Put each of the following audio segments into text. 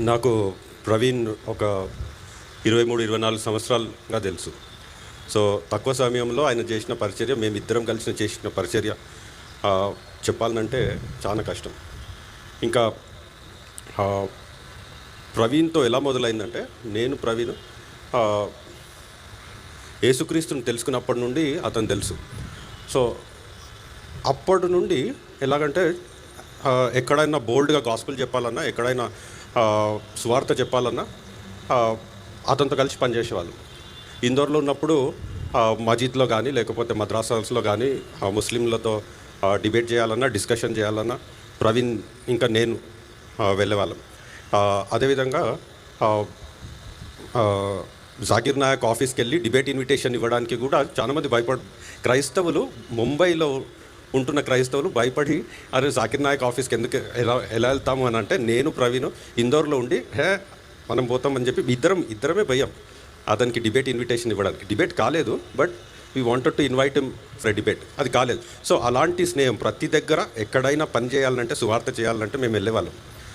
నాకు ప్రవీణ్ ఒక ఇరవై మూడు ఇరవై నాలుగు సంవత్సరాలుగా తెలుసు. సో తక్కువ సమయంలో ఆయన చేసిన పరిచర్య మేమిద్దరం కలిసి చేసిన పరిచర్య చెప్పాలంటే చాలా కష్టం. ఇంకా ప్రవీణ్తో ఎలా మొదలైందంటే నేను ప్రవీణ్ యేసుక్రీస్తుని తెలుసుకున్నప్పటి నుండి అతను తెలుసు. సో అప్పటి నుండి ఎలాగంటే ఎక్కడైనా బోల్డ్గా గాస్పుల్ చెప్పాలన్నా ఎక్కడైనా సువార్త చెప్పాలన్నా అతనితో కలిసి పనిచేసేవాళ్ళు. ఇందోర్లో ఉన్నప్పుడు మజీద్లో కానీ లేకపోతే మద్రాసాస్లో కానీ ముస్లింలతో డిబేట్ చేయాలన్నా డిస్కషన్ చేయాలన్నా ప్రవీణ్ ఇంకా నేను వెళ్ళేవాళ్ళం. అదేవిధంగా జాకిర్ నాయక్ ఆఫీస్కి వెళ్ళి డిబేట్ ఇన్విటేషన్ ఇవ్వడానికి కూడా చాలామంది భయపడ క్రైస్తవులు ముంబైలో ఉంటున్న క్రైస్తవులు భయపడి అరే జాకిర్ నాయక్ ఆఫీస్కి ఎందుకు ఎలా ఎలా వెళ్తాము? అని అంటే నేను ప్రవీణ్ ఇందోర్లో ఉండి హే మనం పోతామని చెప్పి ఇద్దరం ఇద్దరమే భయం. అతనికి డిబేట్ ఇన్విటేషన్ ఇవ్వడానికి. డిబేట్ కాలేదు but we wanted to invite him for debate. అది కాలేదు. సో అలాంటి స్నేహం ప్రతి దగ్గర ఎక్కడైనా పని చేయాలంటే సువార్త చేయాలంటే మేము వెళ్ళేవాళ్ళం.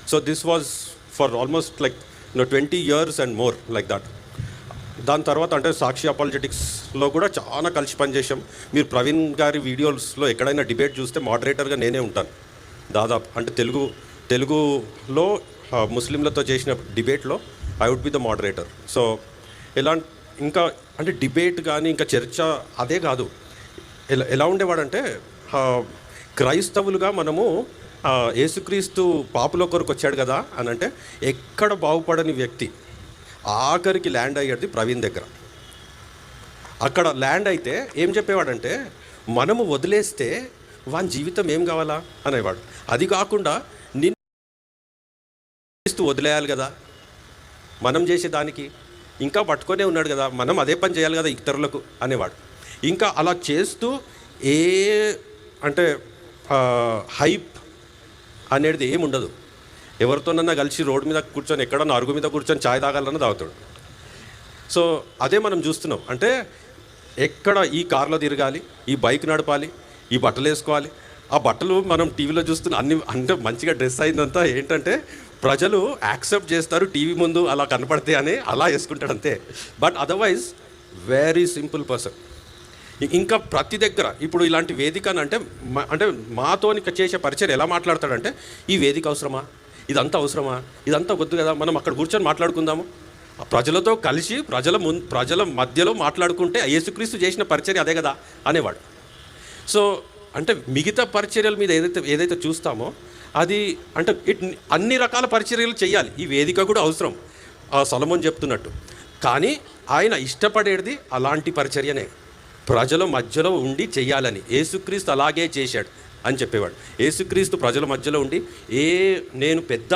So this was for almost like no twenty years and more like that దాని తర్వాత అంటే సాక్షి అపాలజెటిక్స్లో కూడా చాలా కలిసి పనిచేసాం మీరు ప్రవీణ్ గారి వీడియోస్లో ఎక్కడైనా డిబేట్ చూస్తే మోడరేటర్గా నేనే ఉంటాను. దాదాపు అంటే తెలుగు తెలుగులో ముస్లింలతో చేసిన డిబేట్లో I would be the moderator so ఎలా ఇంకా అంటే డిబేట్ కానీ ఇంకా చర్చ అదే కాదు. ఎలా ఎలా ఉండేవాడంటే క్రైస్తవులుగా మనము ఏసుక్రీస్తు యేసుక్రీస్తు పాపుల కొరకు వచ్చాడు కదా అని అంటే ఎక్కడ బాగుపడని వ్యక్తి. ఆఖరికి ల్యాండ్ అయ్యేది ప్రవీణ్ దగ్గర. అక్కడ ల్యాండ్ అయితే ఏం చెప్పేవాడంటే మనము వదిలేస్తే వాని జీవితం ఏం కావాలా? అనేవాడు. అది కాకుండా నిన్ను వదిలేయాలి కదా మనం చేసే దానికి. ఇంకా పట్టుకొనే ఉన్నాడు కదా మనం అదే పని చేయాలి కదా ఇతరులకు అనేవాడు. ఇంకా అలా చేస్తూ ఏ అంటే హైప్ అనేది ఏముండదు. ఉండదు ఎవరితోనన్నా కలిసి రోడ్డు మీద కూర్చొని ఎక్కడన్నా అరుగు మీద కూర్చొని ఛాయ్ తాగాలన్నా తాగుతాడు. సో అదే మనం చూస్తున్నాం. అంటే ఎక్కడ ఈ కార్లో తిరగాలి ఈ బైక్ నడపాలి ఈ బట్టలు వేసుకోవాలి. ఆ బట్టలు మనం టీవీలో చూస్తున్న అన్ని అంటే మంచిగా డ్రెస్ అయిందంతా ఏంటంటే ప్రజలు యాక్సెప్ట్ చేస్తారు టీవీ ముందు అలా కనపడితే అని అలా వేసుకుంటాడు అంతే. But otherwise very simple person. ఇంకా ప్రతి దగ్గర ఇప్పుడు ఇలాంటి వేదిక అని అంటే అంటే మాతో చేసే పరిచయం ఎలా మాట్లాడతాడంటే ఈ వేదిక అవసరమా? ఇదంతా అవసరమా? ఇదంతా వద్దు కదా మనం అక్కడ కూర్చొని మాట్లాడుకుందాము. ఆ ప్రజలతో కలిసి ప్రజల ము ప్రజల మధ్యలో మాట్లాడుకుంటే యేసుక్రీస్తు చేసిన పరిచర్య అదే కదా అనేవాడు. సో అంటే మిగతా పరిచర్యల మీద ఏదైతే ఏదైతే చూస్తామో అది అంటే ఇట్ అన్ని రకాల పరిచర్యలు చేయాలి ఈ వేదిక కూడా అవసరం. ఆ సొలమోన్ చెప్తున్నట్టు. కానీ ఆయన ఇష్టపడేది అలాంటి పరిచర్యనే. ప్రజల మధ్యలో ఉండి చేయాలని యేసుక్రీస్తు అలాగే చేశాడు. అని చెప్పేవాడు. యేసుక్రీస్తు ప్రజల మధ్యలో ఉండి ఏ నేను పెద్ద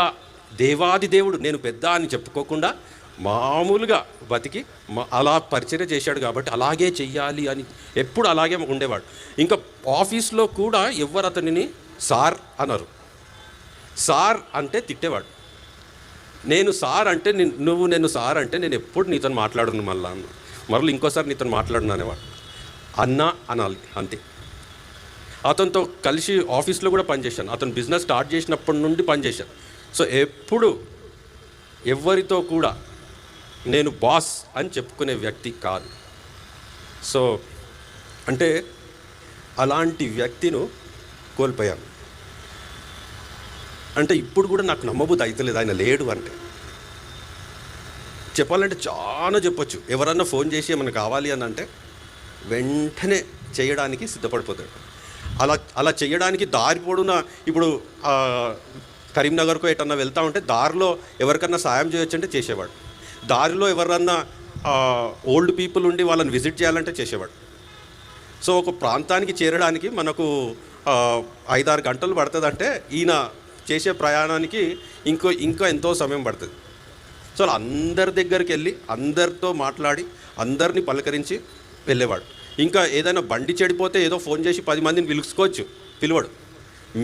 దేవాది దేవుడు నేను పెద్ద అని చెప్పుకోకుండా మామూలుగా బతికి అలా పరిచయం చేశాడు కాబట్టి అలాగే చెయ్యాలి అని ఎప్పుడు అలాగే ఉండేవాడు. ఇంకా ఆఫీస్లో కూడా ఎవరు అతనిని సార్ అన్నారు సార్ అంటే తిట్టేవాడు. నేను సార్ అంటే నువ్వు నేను సార్ అంటే నేను ఎప్పుడు నీతో మాట్లాడను మళ్ళా అన్న. మరలు ఇంకోసారి నీతో మాట్లాడను అనేవాడు. అన్న అనాలి అంతే. అతనితో కలిసి ఆఫీస్లో కూడా పనిచేశాను. అతను బిజినెస్ స్టార్ట్ చేసినప్పటి నుండి పనిచేశాను సో ఎప్పుడు ఎవరితో కూడా నేను బాస్ అని చెప్పుకునే వ్యక్తి కాదు. సో అంటే అలాంటి వ్యక్తిను కోల్పోయాను. అంటే ఇప్పుడు కూడా నాకు నమ్మబుద్ధి అవుతలేదు ఆయన లేడు అంటే. చెప్పాలంటే చాలా చెప్పొచ్చు. ఎవరన్నా ఫోన్ చేసి ఏమైనా కావాలి అని అంటే వెంటనే చేయడానికి సిద్ధపడిపోతాడు. అలా అలా చేయడానికి దారి పొడున ఇప్పుడు కరీంనగర్కు ఎటన్నా వెళ్తా ఉంటే దారిలో ఎవరికన్నా సాయం చేయొచ్చు అంటే చేసేవాడు. దారిలో ఎవరన్నా ఓల్డ్ పీపుల్ ఉండి వాళ్ళని విజిట్ చేయాలంటే చేసేవాడు. సో ఒక ప్రాంతానికి చేరడానికి మనకు ఐదారు గంటలు పడుతుందంటే ఈయన చేసే ప్రయాణానికి ఇంకో ఇంకా ఎంతో సమయం పడుతుంది. సో అందరి దగ్గరికి వెళ్ళి అందరితో మాట్లాడి అందరిని పలకరించి వెళ్ళేవాడు. ఇంకా ఏదైనా బండి చెడిపోతే ఏదో ఫోన్ చేసి పది మందిని పిలుచుకోవచ్చు పిలవడు.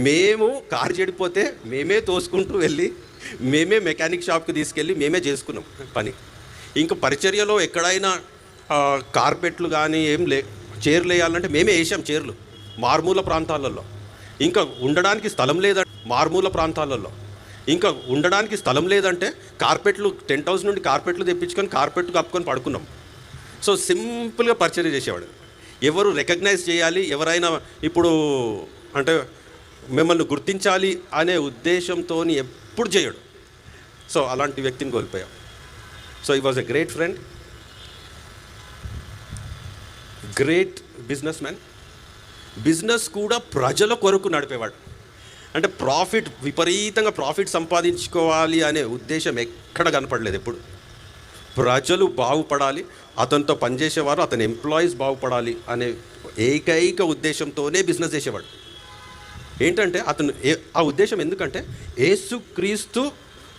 మేము కారు చెడిపోతే మేమే తోసుకుంటూ వెళ్ళి మేమే మెకానిక్ షాప్కి తీసుకెళ్ళి మేమే చేసుకున్నాం పని. ఇంకా పరిచర్యలో ఎక్కడైనా కార్పెట్లు కానీ ఏం లే చీరలు వేయాలంటే మేమే వేసాం చీరలు మారుమూల ప్రాంతాలలో. ఇంకా ఉండడానికి స్థలం లేదా మారుమూల ప్రాంతాలలో. ఇంకా ఉండడానికి స్థలం లేదంటే కార్పెట్లు టెంట్ హౌస్ నుండి కార్పెట్లు తెప్పించుకొని కార్పెట్ కప్పుకొని పడుకున్నాం. సో సింపుల్గా పరిచయం చేసేవాడు. ఎవరు రికగ్నైజ్ చేయాలి ఎవరైనా ఇప్పుడు అంటే మిమ్మల్ని గుర్తించాలి అనే ఉద్దేశంతో ఎప్పుడు చేయడు. సో అలాంటి వ్యక్తిని కోల్పోయాం. So he was a great friend great businessman business కూడా ప్రజల కొరకు నడిపేవాడు. అంటే ప్రాఫిట్ విపరీతంగా ప్రాఫిట్ సంపాదించుకోవాలి అనే ఉద్దేశం ఎక్కడ కనపడలేదు ఎప్పుడు. ప్రజలు బాగుపడాలి అతనితో పనిచేసేవారు అతని ఎంప్లాయీస్ బాగుపడాలి అనే ఏకైక ఉద్దేశంతోనే బిజినెస్ చేసేవాడు. ఏంటంటే అతను ఏ ఆ ఉద్దేశం ఎందుకంటే ఏసుక్రీస్తు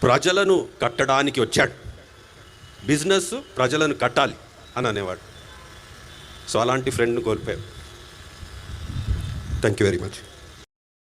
ప్రజలను కట్టడానికి వచ్చాడు. బిజినెస్ ప్రజలను కట్టాలి అని అనేవాడు. సో అలాంటి ఫ్రెండ్ని కోల్పోయాం. Thank you very much